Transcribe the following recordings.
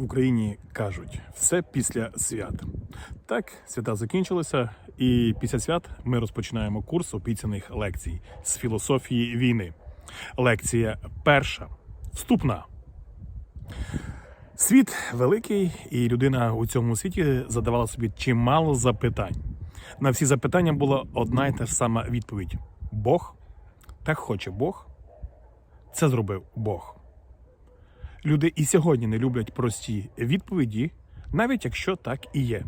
в Україні кажуть все після свят. Так, свята закінчилися, і після свят ми розпочинаємо курс обіцяних лекцій з філософії війни. Лекція перша вступна. Світ великий, і людина у цьому світі задавала собі чимало запитань. На всі запитання була одна й та ж сама відповідь: Бог, так хоче Бог, це зробив Бог. Люди і сьогодні не люблять прості відповіді, навіть якщо так і є.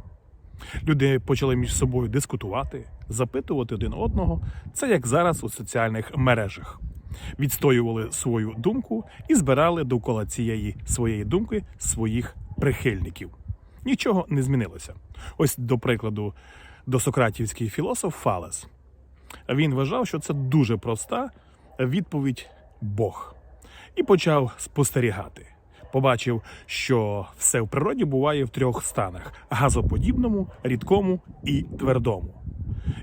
Люди почали між собою дискутувати, запитувати один одного. Це як зараз у соціальних мережах. Відстоювали свою думку і збирали довкола цієї своєї думки своїх прихильників. Нічого не змінилося. Ось, до прикладу, досократівський філософ Фалес. Він вважав, що це дуже проста відповідь Бог і почав спостерігати. Побачив, що все в природі буває в трьох станах: газоподібному, рідкому і твердому.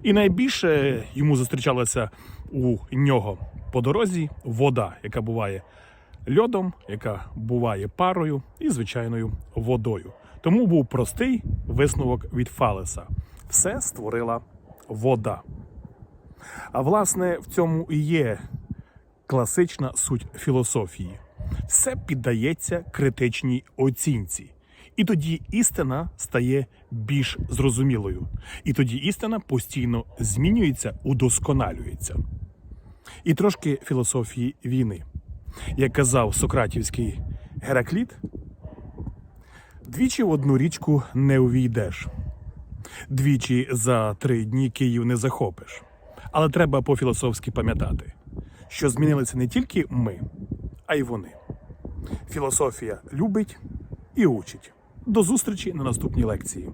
І найбільше йому зустрічалася у нього по дорозі вода, яка буває льодом, яка буває парою і звичайною водою. Тому був простий висновок від Фалеса: все створила вода. А власне в цьому і є класична суть філософії. Все піддається критичній оцінці. І тоді істина стає більш зрозумілою. І тоді істина постійно змінюється, удосконалюється. І трошки філософії війни. Як казав Сократівський Геракліт, двічі в одну річку не увійдеш, двічі за три дні Київ не захопиш. Але треба по-філософськи пам'ятати, що змінилися не тільки ми, а й вони. Філософія любить і учить. До зустрічі на наступній лекції.